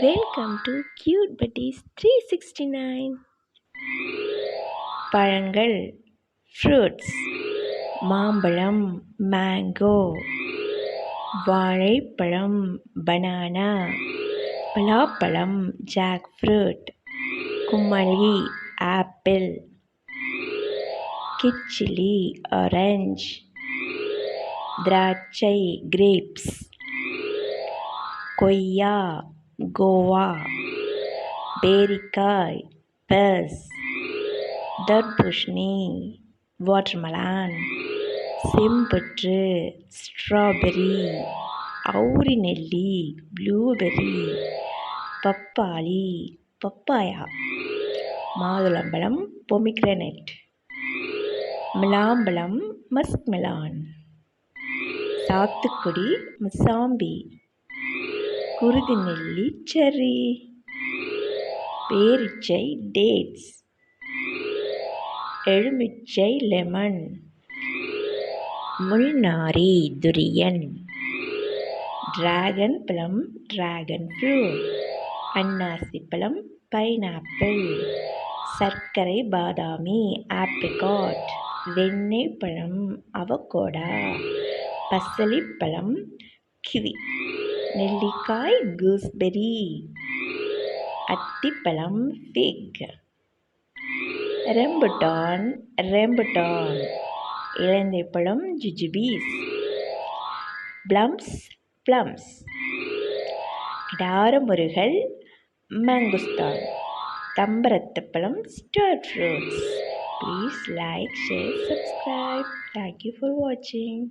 Welcome to cute buddies three sixty nine பழங்கள் fruits மாம்பழம் mango வாழைப்பழம் பனானா பலாப்பழம் ஜாக் ஃப்ரூட் கும்மளி ஆப்பிள் கிச்சிலி ஆரஞ்ச் திராட்சை கிரேப்ஸ் கொய்யா கோவா பேரிக்காய் பெர்ஸ் தர்பூஷ்ணி வாட்டர்மெலான் செம்பற்று ஸ்ட்ராபெரி அவுரி நெல்லி ப்ளூபெர்ரி பப்பாளி பப்பாயா மாதுளம்பழம் பொமிக்ரனட் மிலாம்பழம் மஸ்க்மெலான் சாத்துக்குடி முசாம்பி குருதிநெல்லி செர்ரி பேரிச்சை டேட்ஸ். எலுமிச்சை லெமன். முள்நாரி துரியன். டிராகன் பழம் டிராகன் ஃப்ரூட் அன்னாசி பழம் பைனாப்பிள். சர்க்கரை பாதாமி ஆப்ரிகாட். வெண்ணெய் பழம் அவகோடா. பசலிப்பழம் கிவி. நெல்லிக்காய் கூஸ்பெரி அத்திப்பழம் ஃபிக் ரெம்புட்டான் ரெம்புட்டான் இலந்தைப்பழம் ஜிஜிபீஸ் ப்ளம்ஸ் ப்ளம்ஸ் கிடாரமுருகல் மங்குஸ்தான் தம்பரத்தப்பழம் star fruits please like share subscribe thank you for வாட்சிங்